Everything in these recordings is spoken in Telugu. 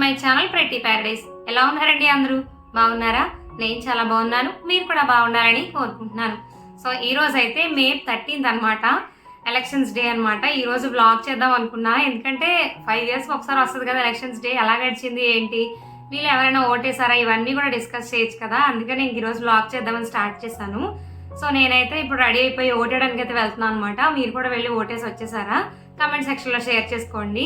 మై ఛానల్ ప్రతి ప్యారడైస్. ఎలా ఉన్నారండి అందరూ? బాగున్నారా? నేను చాలా బాగున్నాను. మీరు కూడా బాగుండాలని కోరుకుంటున్నాను. సో ఈ రోజు అయితే మే థర్టీన్త్ అనమాట ఎలక్షన్స్ డే అనమాట ఈ రోజు బ్లాగ్ చేద్దాం అనుకున్నా. ఎందుకంటే ఫైవ్ ఇయర్స్ ఒకసారి వస్తుంది కదా ఎలక్షన్స్ డే. ఎలా గడిచింది ఏంటి? వీళ్ళు ఎవరైనా ఓటేసారా? ఇవన్నీ కూడా డిస్కస్ చేయొచ్చు కదా. అందుకని ఇంక ఈరోజు బ్లాగ్ చేద్దామని స్టార్ట్ చేశాను. సో నేనైతే ఇప్పుడు రెడీ అయిపోయి ఓటేయడానికి అయితే వెళ్తున్నాను అనమాట మీరు కూడా వెళ్ళి ఓటేసి వచ్చేసారా? కామెంట్ సెక్షన్లో షేర్ చేసుకోండి.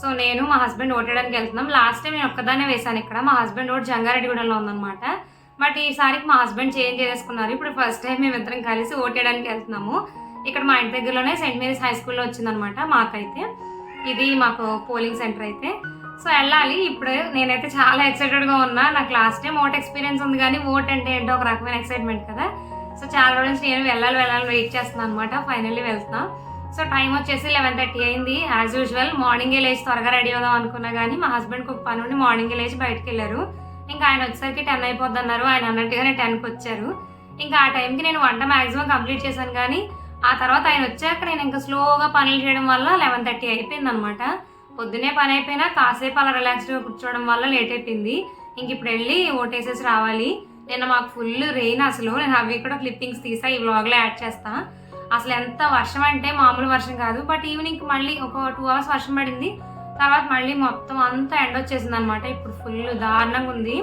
సో నేను మా హస్బెండ్ ఓటేయడానికి వెళ్తున్నాం. లాస్ట్ టైం నేను ఒక్కదానే వేశాను ఇక్కడ. మా హస్బెండ్ ఓటు జంగారెడ్డిగూడెంలో ఉందన్నమాట. బట్ ఈసారికి మా హస్బెండ్ చేంజ్ చేసుకున్నారు ఇప్పుడు ఫస్ట్ టైం మేము ఇద్దరం కలిసి ఓటేయడానికి వెళ్తున్నాము. ఇక్కడ మా ఇంటి దగ్గరలోనే సెయింట్ మేరీస్ హై స్కూల్లో వచ్చిందనమాట మాకైతే. ఇది మాకు పోలింగ్ సెంటర్ అయితే. సో వెళ్ళాలి. ఇప్పుడు నేనైతే చాలా ఎక్సైటెడ్గా ఉన్నా. నాకు లాస్ట్ టైం ఓట్ ఎక్స్పీరియన్స్ ఉంది కానీ ఓట్ అంటే ఏంటో ఒక రకమైన ఎక్సైట్మెంట్ కదా. సో చాలా రోజుల నుంచి నేను వెళ్ళాలి వెళ్ళాలి వెయిట్ చేస్తున్నాను అనమాట ఫైనల్లీ వెళ్తున్నాను సో టైం వచ్చేసి లెవెన్ థర్టీ అయింది. యాజ్ యూజువల్ మార్నింగే లేచి త్వరగా రెడీ అవుదాం అనుకున్నా కానీ మా హస్బెండ్కి ఒక పని ఉండి మార్నింగే లేచి బయటకు వెళ్ళారు. ఇంకా ఆయన వచ్చేసరికి టెన్ అయిపోద్ది అన్నారు ఆయన అన్నట్టుగానే టెన్కి వచ్చారు. ఇంకా ఆ టైంకి నేను వంట మ్యాక్సిమం కంప్లీట్ చేశాను కానీ ఆ తర్వాత ఆయన వచ్చాక నేను ఇంకా స్లోగా పనులు చేయడం వల్ల లెవెన్ థర్టీ అయిపోయింది అనమాట పొద్దునే పని అయిపోయినా కాసేపు అలా రిలాక్స్డ్గా కూర్చోవడం వల్ల లేట్ అయిపోయింది. ఇంక ఇప్పుడు వెళ్ళి ఓటేసేసి రావాలి. నిన్న మాకు ఫుల్ రెయిన్ అసలు. నేను అవి కూడా క్లిప్పింగ్స్ తీసా. ఈ వ్లాగ్లో యాడ్ చేస్తాను అసలు ఎంత వర్షం అంటే మామూలు వర్షం కాదు. బట్ ఈవినింగ్ మళ్ళీ ఒక టూ అవర్స్ వర్షం పడింది. తర్వాత మళ్ళీ మొత్తం అంతా ఎండ వచ్చేసింది అనమాట ఇప్పుడు ఫుల్ దారుణంగా ఉంది.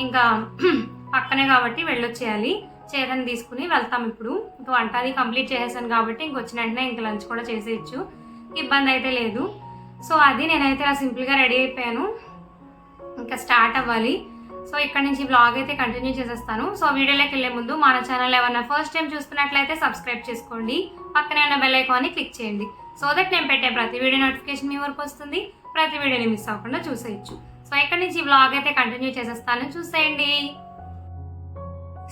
ఇంకా పక్కనే కాబట్టి వెళ్ళొచ్చేయాలి. చేతని తీసుకుని వెళ్తాం ఇప్పుడు. ఇంకా వంట అది కంప్లీట్ చేసేసాను కాబట్టి ఇంకొచ్చిన వెంటనే ఇంక లంచ్ కూడా చేసేయచ్చు. ఇబ్బంది అయితే లేదు. సో అది నేనైతే అలా సింపుల్గా రెడీ అయిపోయాను. ఇంకా స్టార్ట్ అవ్వాలి. సో ఇక్కడ నుంచి బ్లాగ్ అయితే కంటిన్యూ చేసేస్తాను. సో వీడియోలోకి వెళ్ళే ముందు మన ఛానల్ ఏమన్నా ఫస్ట్ టైం చూస్తున్నట్లయితే సబ్స్క్రైబ్ చేసుకోండి. పక్కనే ఉన్న బెల్ ఐకాన్ని క్లిక్ చేయండి. సో దట్ నేను పెట్టే ప్రతి వీడియో నోటిఫికేషన్ మీ వరకు వస్తుంది. ప్రతి వీడియోని మిస్ అవ్వకుండా చూసేయచ్చు. సో ఇక్కడ నుంచి బ్లాగ్ అయితే కంటిన్యూ చేసేస్తాను. చూసేయండి.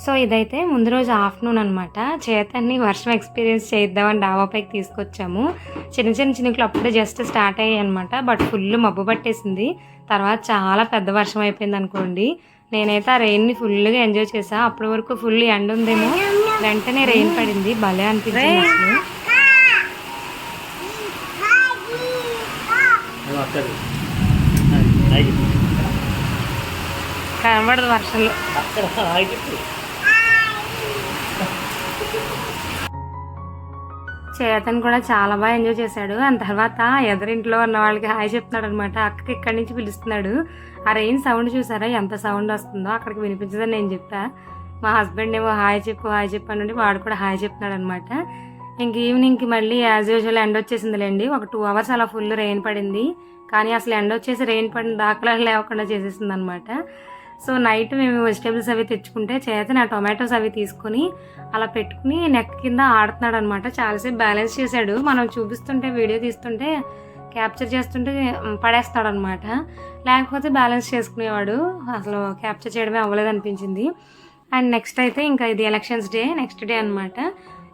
సో ఇదైతే ముందు రోజు ఆఫ్టర్నూన్ అనమాట చేతన్ని వర్షం ఎక్స్పీరియన్స్ చేద్దామని డాబాపైకి తీసుకొచ్చాము. చిన్న చిన్న చినుకులు అప్పుడే జస్ట్ స్టార్ట్ అయ్యాయి అనమాట బట్ ఫుల్ మబ్బు పట్టేసింది. తర్వాత చాలా పెద్ద వర్షం అయిపోయింది అనుకోండి. నేనైతే ఆ రెయిన్ని ఫుల్గా ఎంజాయ్ చేసా అప్పటి వరకు ఫుల్ ఎండ ఉందేమో. వెంటనే రెయిన్ పడింది. భలే అనిపించింది అసలు. కనబడదు వర్షంలో. చేతన్ కూడా చాలా బాగా ఎంజాయ్ చేశాడు. ఆ తర్వాత ఎదరింట్లో ఉన్న వాళ్ళకి హాయ్ చెప్తున్నాడు అనమాట అక్కకి ఇక్కడి నుంచి పిలుస్తున్నాడు. ఆ రెయిన్ సౌండ్ చూసారా? ఎంత సౌండ్ వస్తుందో అక్కడికి వినిపించదని నేను చెప్పా. మా హస్బెండ్ ఏమో హాయ్ చెప్పు హాయ్ చెప్పు అని వాడు కూడా హాయ్ చెప్తున్నాడు అనమాట ఇంక ఈవినింగ్కి మళ్ళీ యాజ్ యూజువల్ ఎండ వచ్చేసిందిలేండి. ఒక టూ అవర్స్ అలా ఫుల్ రెయిన్ పడింది. కానీ అసలు ఎండ వచ్చేసి రెయిన్ పడిన దాఖలాలు లేకుండా చేసేసింది అనమాట సో నైట్ మేము వెజిటేబుల్స్ అవి తెచ్చుకుంటే చేత నా టొమాటోస్ అవి తీసుకొని అలా పెట్టుకుని నెక్ కింద ఆడుతున్నాడు అనమాట చాలాసేపు బ్యాలెన్స్ చేశాడు. మనం చూపిస్తుంటే వీడియో తీస్తుంటే క్యాప్చర్ చేస్తుంటే పడేస్తాడు అనమాట లేకపోతే బ్యాలెన్స్ చేసుకునేవాడు. అసలు క్యాప్చర్ చేయడమే అవ్వలేదు అనిపించింది. అండ్ నెక్స్ట్ అయితే ఇంకా ఇది ఎలక్షన్స్ డే నెక్స్ట్ డే అనమాట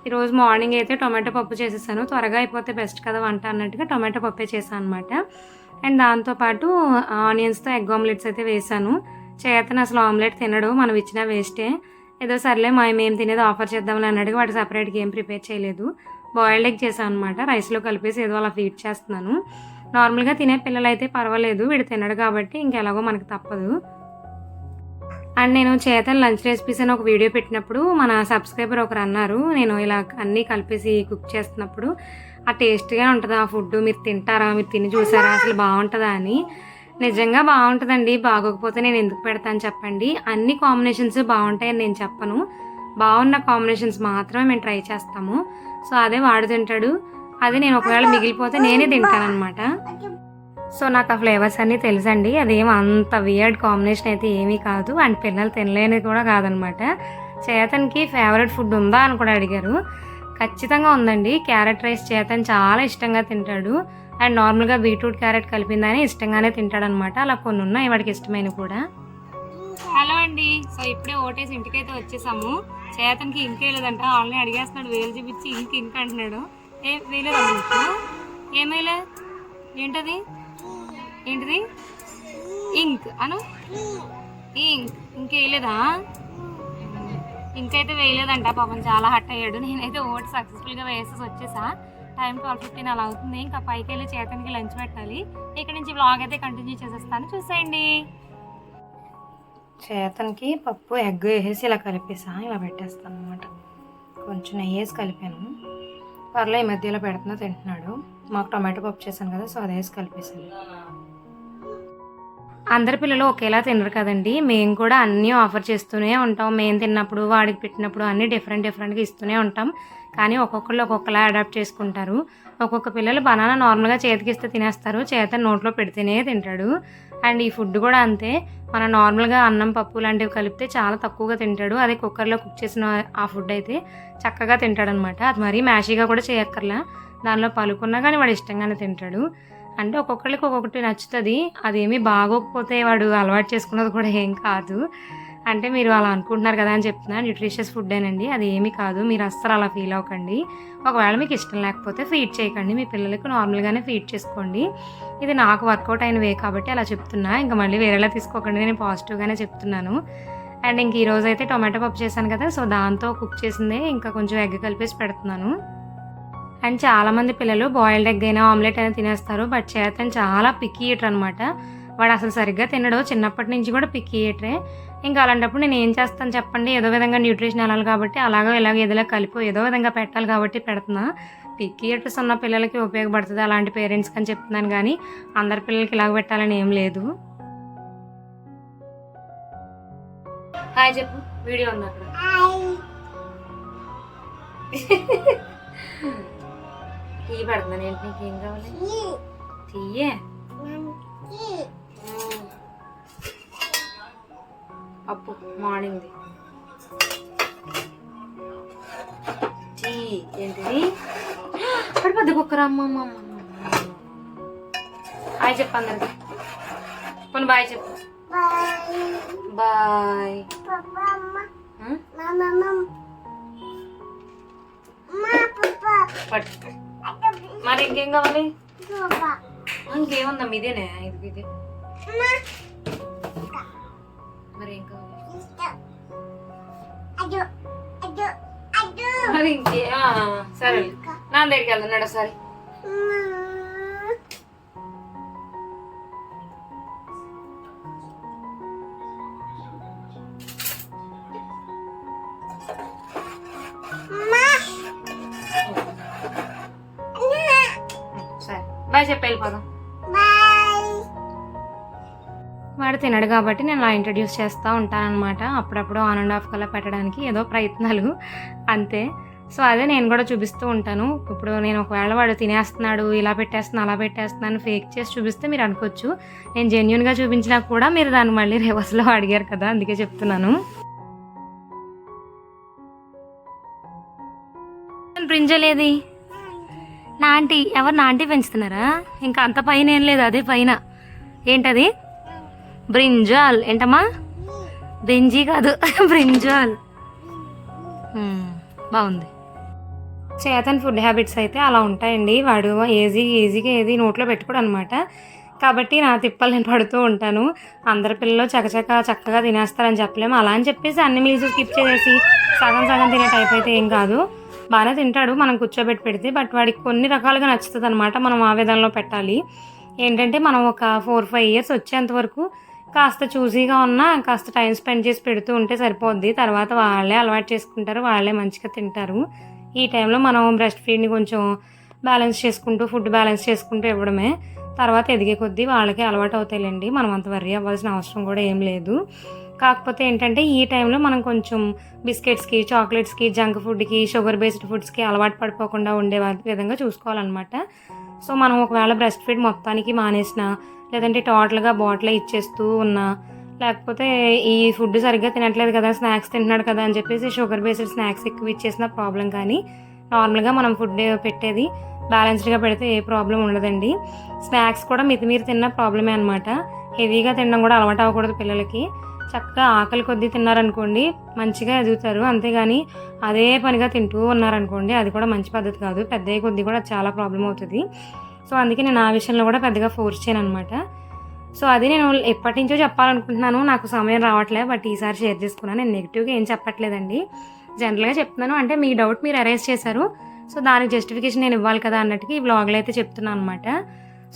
ఈరోజు మార్నింగ్ అయితే టొమాటో పప్పు చేసేసాను. త్వరగా అయిపోతే బెస్ట్ కదా వంట అన్నట్టుగా టొమాటో పప్పే చేశాను అనమాట అండ్ దాంతోపాటు ఆనియన్స్తో ఎగ్ ఆమ్లెట్స్ అయితే వేసాను చేతను అసలు ఆమ్లెట్ తినడు మనం ఇచ్చిన వేస్టే. ఏదో సర్లే మా మేము తినేది ఆఫర్ చేద్దామని అన్నట్టుగా వాటి సపరేట్గా ఏం ప్రిపేర్ చేయలేదు. బాయిల్డ్ ఎగ్ చేశాను అనమాట రైస్లో కలిపేసి ఏదో అలా ఫీడ్ చేస్తున్నాను. నార్మల్గా తినే పిల్లలు అయితే పర్వాలేదు వీడు తినడు కాబట్టి ఇంకెలాగో మనకి తప్పదు. అండ్ నేను చేతన్ లంచ్ రెసిపీస్ అని ఒక వీడియో పెట్టినప్పుడు మన సబ్స్క్రైబర్ ఒకరు అన్నారు నేను ఇలా అన్నీ కలిపేసి కుక్ చేస్తున్నప్పుడు ఆ టేస్ట్గా ఉంటుందా ఆ ఫుడ్ మీరు తింటారా మీరు తిని చూసారా అసలు బాగుంటుందా అని. నిజంగా బాగుంటుందండి. బాగోకపోతే నేను ఎందుకు పెడతాను చెప్పండి. అన్ని కాంబినేషన్స్ బాగుంటాయని నేను చెప్పను. బాగున్న కాంబినేషన్స్ మాత్రమే మేము ట్రై చేస్తాము. సో అదే వాడు తింటాడు. అది నేను ఒకవేళ మిగిలిపోతే నేనే తింటానమాట సో నాకు ఆ ఫ్లేవర్స్ అన్నీ తెలుసండి. అదేం అంత వియర్డ్ కాంబినేషన్ అయితే ఏమీ కాదు. అండ్ పిల్లలు తినలేనిది కూడా కాదనమాట చేతన్కి ఫేవరెట్ ఫుడ్ ఉందా అని కూడా అడిగారు. ఖచ్చితంగా ఉందండి. క్యారెట్ రైస్ చేతన్ చాలా ఇష్టంగా తింటాడు. అండ్ నార్మల్గా బీట్రూట్ క్యారెట్ కలిపిందని ఇష్టంగానే తింటాడనమాట. అలా కొన్ని ఉన్నాయి వాడికి ఇష్టమైన కూడా. హలో అండి. సో ఇప్పుడే ఓటేసి ఇంటికైతే వచ్చేసాము. చేతనికి ఇంకేలేదంట ఆల్రెడీ అడిగేస్తున్నాడు వేలు చూపించి ఇంక ఇంక అంటున్నాడు. ఏ వేయలేదు ఏమైలే ఏంటది? ఏంటిది? ఇంక్. అను? ఇంక్. ఇంకేయలేదా ఇంకైతే వేయలేదంట. పాపం చాలా హట్ అయ్యాడు. నేనైతే ఓటు సక్సెస్ఫుల్గా వేసేసి వచ్చేసా. టైం ట్వెల్వ్ ఫిఫ్టీన్ అలా అవుతుంది. ఇంకా పైకి వెళ్ళి చేతనికి లంచ్ పెట్టాలి. ఇక్కడ నుంచి బ్లాగ్ అయితే కంటిన్యూ చేసేస్తాను. చూసేయండి. చేతనికి పప్పు ఎగ్ వేసేసి ఇలా కలిపేసా. ఇలా పెట్టేస్తాను అనమాట కొంచెం నెయ్యి వేసి కలిపాను. పర్లే ఈ మధ్యలో పెడుతున్నా తింటున్నాడు. మాకు టొమాటో పప్పు చేశాను కదా సో అది వేసి కలిపేసాను అందరి పిల్లలు ఒకేలా తినరు కదండి. మేము కూడా అన్నీ ఆఫర్ చేస్తూనే ఉంటాం. మేము తిన్నప్పుడు వాడికి పెట్టినప్పుడు అన్నీ డిఫరెంట్ డిఫరెంట్గా ఇస్తూనే ఉంటాం. కానీ ఒక్కొక్కళ్ళు ఒక్కొక్కలా అడాప్ట్ చేసుకుంటారు. ఒక్కొక్క పిల్లలు బనానా నార్మల్గా చేతికిస్తే తినేస్తారు. చేత నోట్లో పెడితేనే తింటాడు. అండ్ ఈ ఫుడ్ కూడా అంతే. మనం నార్మల్గా అన్నం పప్పు లాంటివి కలిపితే చాలా తక్కువగా తింటాడు. అదే కుక్కర్లో కుక్ చేసిన ఆ ఫుడ్ అయితే చక్కగా తింటాడనమాట. అది మరీ మ్యాషీగా కూడా చేయక్కర్లా. దానిలో పలుకున్నా కానీ వాడు ఇష్టంగానే తింటాడు. అంటే ఒక్కొక్కరికి ఒక్కొక్కటి నచ్చుతుంది. అదేమీ బాగోకపోతే వాడు అలవాటు చేసుకున్నది కూడా ఏం కాదు. అంటే మీరు అలా అనుకుంటున్నారు కదా అని చెప్తున్నా. న్యూట్రిషియస్ ఫుడ్డేనండి అది ఏమీ కాదు. మీరు అస్సలు అలా ఫీల్ అవ్వకండి. ఒకవేళ మీకు ఇష్టం లేకపోతే ఫీడ్ చేయకండి. మీ పిల్లలకు నార్మల్గానే ఫీడ్ చేసుకోండి. ఇది నాకు వర్కౌట్ అయిన వే కాబట్టి అలా చెప్తున్నా. ఇంకా మళ్ళీ వేరేలా తీసుకోకండి. నేను పాజిటివ్గానే చెప్తున్నాను. అండ్ ఇంక ఈరోజు అయితే టొమాటో పప్పు చేశాను కదా. సో దాంతో కుక్ చేసిందే. ఇంకా కొంచెం ఎగ్ కలిపేసి పెడుతున్నాను. అండ్ చాలామంది పిల్లలు బాయిల్డ్ ఎగ్ అయినా ఆమ్లెట్ అయినా తినేస్తారు. బట్ చేతన్ చాలా పిక్కీ ఈటర్ అనమాట వాడు అసలు సరిగ్గా తినడు. చిన్నప్పటి నుంచి కూడా పిక్కీ ఈటరే ఇంకా అలాంటప్పుడు నేను ఏం చేస్తాను చెప్పండి? ఏదో విధంగా న్యూట్రిషన్ వెళ్ళాలి కాబట్టి అలాగో ఇలాగ ఏదోలా కలిపి ఏదో విధంగా పెట్టాలి కాబట్టి పెడుతున్నా. పిక్కీ ఈటర్స్ ఉన్న పిల్లలకి ఉపయోగపడుతుంది. అలాంటి పేరెంట్స్కి అని చెప్తున్నాను కానీ అందరి పిల్లలకి ఇలాగ పెట్టాలని ఏం లేదు. హాయ్ చెప్పు. వీడియో ఉంది అక్కడ. టీ పెడుతున్నాను ఏంటి నీకు ఏం కావాలి? టీయే? పప్పు మార్నింగ్ది టీ. ఏంటిది? అక్కడ పెద్ద కుక్కరా అమ్మ అమ్మ. హాయ్ చెప్పు అందరికి. పోనీ బాయ్ చెప్పు. బాయ్. పట్టు. మరి ఇంకేం కావాలి? ఇంకేముందా ఇదేనే? ఇది ఇది. మరి ఏం కావాలి? మరి ఇంకే సరే నా దగ్గరికి వెళ్తున్నాడు సరే బాయ్ చెప్పి వెళ్ళిపోదాం వాడు తినడు కాబట్టి నేను అలా ఇంట్రడ్యూస్ చేస్తూ ఉంటానన్నమాట. అప్పుడప్పుడు ఆన్ అండ్ ఆఫ్ కల్లా పెట్టడానికి ఏదో ప్రయత్నాలు. అంతే. సో అదే నేను కూడా చూపిస్తూ ఉంటాను. ఇప్పుడు నేను ఒకవేళ వాడు తినేస్తున్నాడు ఇలా పెట్టేస్తున్నా అలా పెట్టేస్తున్నాను ఫేక్ చేసి చూపిస్తే మీరు అనుకోవచ్చు. నేను జెన్యున్గా చూపించినా కూడా మీరు దాన్ని మళ్ళీ రివర్స్లో అడిగారు కదా అందుకే చెప్తున్నాను. బ్రింజలేది నా ఆంటీ ఎవరు నా ఆంటీ పెంచుతున్నారా? ఇంకా అంత పైన ఏం లేదు అదే పైన. ఏంటది? బ్రింజాల్. ఏంటమ్మా? బ్రింజి కాదు బ్రింజాల్. బాగుంది. చేతన్ ఫుడ్ హ్యాబిట్స్ అయితే అలా ఉంటాయండి. వాడు ఏజీ ఈజీగా ఏది నోట్లో పెట్టుకోడు అనమాట కాబట్టి నా తిప్పలు నేను పడుతూ ఉంటాను. అందరి పిల్లలు చకచక చక్కగా తినేస్తారని చెప్పలేము. అలా అని చెప్పేసి అన్ని మీల్స్ స్కిప్ చేసేసి సగం సగం తినే టైప్ అయితే ఏం కాదు. బాగానే తింటాడు మనం కూర్చోబెట్టి పెడితే. బట్ వాడికి కొన్ని రకాలుగా నచ్చుతుంది అనమాట మనం ఆ విధంలో పెట్టాలి. ఏంటంటే మనం ఒక ఫోర్ ఫైవ్ ఇయర్స్ వచ్చేంత వరకు కాస్త చూసీగా ఉన్నా కాస్త టైం స్పెండ్ చేసి పెడుతూ ఉంటే సరిపోద్ది. తర్వాత వాళ్ళే అలవాటు చేసుకుంటారు వాళ్ళే మంచిగా తింటారు. ఈ టైంలో మనం బ్రెస్ట్ ఫీడ్ని కొంచెం బ్యాలెన్స్ చేసుకుంటూ ఫుడ్ బ్యాలెన్స్ చేసుకుంటూ ఇవ్వడమే. తర్వాత ఎదిగే కొద్దీ వాళ్ళకి అలవాటు అవుతాయిలేండి. మనం అంత వర్రీ అవ్వాల్సిన అవసరం కూడా ఏం లేదు. కాకపోతే ఏంటంటే ఈ టైంలో మనం కొంచెం బిస్కెట్స్కి చాక్లెట్స్కి జంక్ ఫుడ్కి షుగర్ బేస్డ్ ఫుడ్స్కి అలవాటు పడిపోకుండా ఉండే విధంగా చూసుకోవాలన్నమాట. సో మనం ఒకవేళ బ్రెస్ట్ ఫీడ్ మొత్తానికి మానేసిన లేదంటే టోటల్గా బాటిల్ ఇచ్చేస్తూ ఉన్నా లేకపోతే ఈ ఫుడ్ సరిగ్గా తినట్లేదు కదా స్నాక్స్ తింటున్నాడు కదా అని చెప్పేసి షుగర్ బేస్డ్ స్నాక్స్ ఎక్కువ ఇచ్చేసిన ప్రాబ్లం కానీ నార్మల్గా మనం ఫుడ్ పెట్టేది బ్యాలెన్స్డ్గా పెడితే ఏ ప్రాబ్లం ఉండదండి. స్నాక్స్ కూడా మితిమీరి తిన్న ప్రాబ్లమే అనమాట హెవీగా తినడం కూడా అలవాటు అవ్వకూడదు పిల్లలకి. చక్కగా ఆకలి కొద్దీ తిన్నారనుకోండి మంచిగా ఎదుగుతారు. అంతేగాని అదే పనిగా తింటూ ఉన్నారనుకోండి అది కూడా మంచి పద్ధతి కాదు. పెద్ద కొద్దీ కూడా చాలా ప్రాబ్లం అవుతుంది. సో అందుకే నేను ఆ విషయంలో కూడా పెద్దగా ఫోర్స్ చేయను అనమాట సో అది నేను ఎప్పటి నుంచో చెప్పాలనుకుంటున్నాను. నాకు సమయం రావట్లేదు బట్ ఈసారి షేర్ చేసుకున్నాను. నేను నెగిటివ్గా ఏం చెప్పట్లేదండి. జనరల్గా చెప్తున్నాను అంటే మీ డౌట్ మీరు అరైజ్ చేశారు. సో దానికి జస్టిఫికేషన్ నేను ఇవ్వాలి కదా అన్నట్టుగా ఈ బ్లాగ్లో అయితే చెప్తున్నాను అనమాట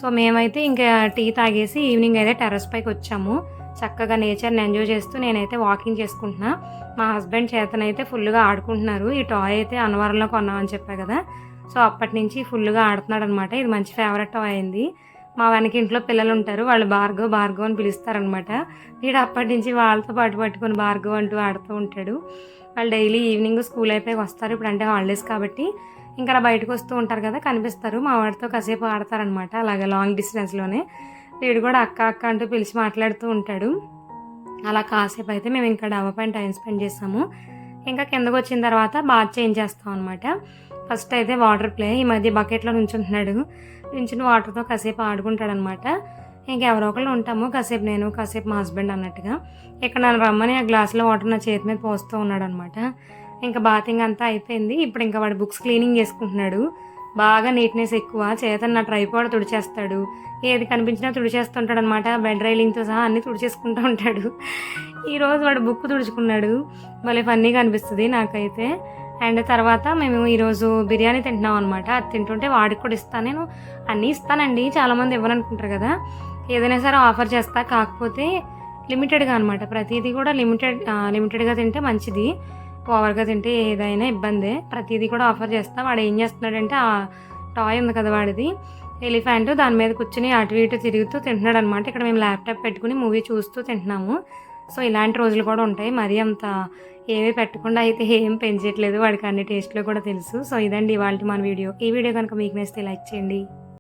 సో మేమైతే ఇంకా టీ తాగేసి ఈవినింగ్ అయితే టెర్రస్ పైకి వచ్చాము. చక్కగా నేచర్ని ఎంజాయ్ చేస్తూ నేనైతే వాకింగ్ చేసుకుంటున్నా. మా హస్బెండ్ చేతనైతే ఫుల్గా ఆడుకుంటున్నారు. ఈ టాయ్ అయితే అన్నవరంలో కొన్నామని చెప్పా కదా. సో అప్పటి నుంచి ఫుల్గా ఆడుతున్నాడు అనమాట ఇది మంచి ఫేవరెట్ టాయ్ అయింది. మా వెనక ఇంట్లో పిల్లలు ఉంటారు. వాళ్ళు భార్గవ్ భార్గవ్ అని పిలుస్తారనమాట. వీడు అప్పటి నుంచి వాళ్ళతో పాటు పట్టుకొని భార్గవ్ అంటూ ఆడుతూ ఉంటాడు. వాళ్ళు డైలీ ఈవినింగ్ స్కూల్ అయిపోయి వస్తారు. ఇప్పుడు అంటే హాలిడేస్ కాబట్టి ఇంకా అలా బయటకు వస్తూ ఉంటారు కదా కనిపిస్తారు. మా వాడితో కాసేపు ఆడతారనమాట. అలాగే లాంగ్ డిస్టెన్స్లోనే వీడు కూడా అక్క అక్క అంటూ పిలిచి మాట్లాడుతూ ఉంటాడు. అలా కాసేపు అయితే మేము ఇంకా డాబా పైన టైం స్పెండ్ చేసాము ఇంకా కిందకు వచ్చిన తర్వాత బాత్ చేంజ్ చేస్తాం అనమాట ఫస్ట్ అయితే వాటర్ ప్లే ఈ మధ్య బకెట్లో నుంచుంటున్నాడు. నుంచుని వాటర్తో కాసేపు ఆడుకుంటాడనమాట ఇంకెవరో ఒకళ్ళు ఉంటాము. కాసేపు నేను కాసేపు మా హస్బెండ్ అన్నట్టుగా. ఇక్కడ నన్ను రమ్మని ఆ గ్లాసులో వాటర్ నా చేతి మీద పోస్తూ ఉన్నాడు అనమాట ఇంకా బాతింగ్ అంతా అయిపోయింది. ఇప్పుడు ఇంకా వాడు బుక్స్ క్లీనింగ్ చేసుకుంటున్నాడు. బాగా నీట్నెస్ ఎక్కువ చేతన నా ట్రైపాడ్ తుడిచేస్తాడు. ఏది కనిపించినా తుడిచేస్తుంటాడు అనమాట బెడ్ రైలింగ్తో సహా అన్ని తుడిచేసుకుంటూ ఉంటాడు. ఈరోజు వాడు బుక్ తుడుచుకున్నాడు. భలే ఫన్నీగా అనిపిస్తుంది నాకైతే. అండ్ తర్వాత మేము ఈరోజు బిర్యానీ తింటున్నాం అనమాట అది తింటుంటే వాడికి కూడా ఇస్తాను నేను అన్నీ ఇస్తానండి. చాలామంది ఇవ్వాలనుకుంటారు కదా. ఏదైనా సరే ఆఫర్ చేస్తా. కాకపోతే లిమిటెడ్గా అనమాట. ప్రతిదీ కూడా లిమిటెడ్ లిమిటెడ్గా తింటే మంచిది. ఓవర్గా తింటే ఏదైనా ఇబ్బందే. ప్రతిదీ కూడా ఆఫర్ చేస్తా. వాడు ఏం చేస్తున్నాడంటే ఆ టాయ్ ఉంది కదా వాడిది. ఎలిఫెంట్ దాని మీద కూర్చుని అటు ఇటు తిరుగుతూ తింటున్నాడు అనమాట ఇక్కడ మేము ల్యాప్టాప్ పెట్టుకుని మూవీ చూస్తూ తింటున్నాము. సో ఇలాంటి రోజులు కూడా ఉంటాయి. మరీ అంత ఏమీ పెట్టకుండా అయితే ఏం పెంచట్లేదు. వాడికి అన్ని టేస్ట్లో కూడా తెలుసు. సో ఇదండి ఇవాళ మన వీడియో. ఈ వీడియో కనుక మీకు నచ్చితే లైక్ చేయండి.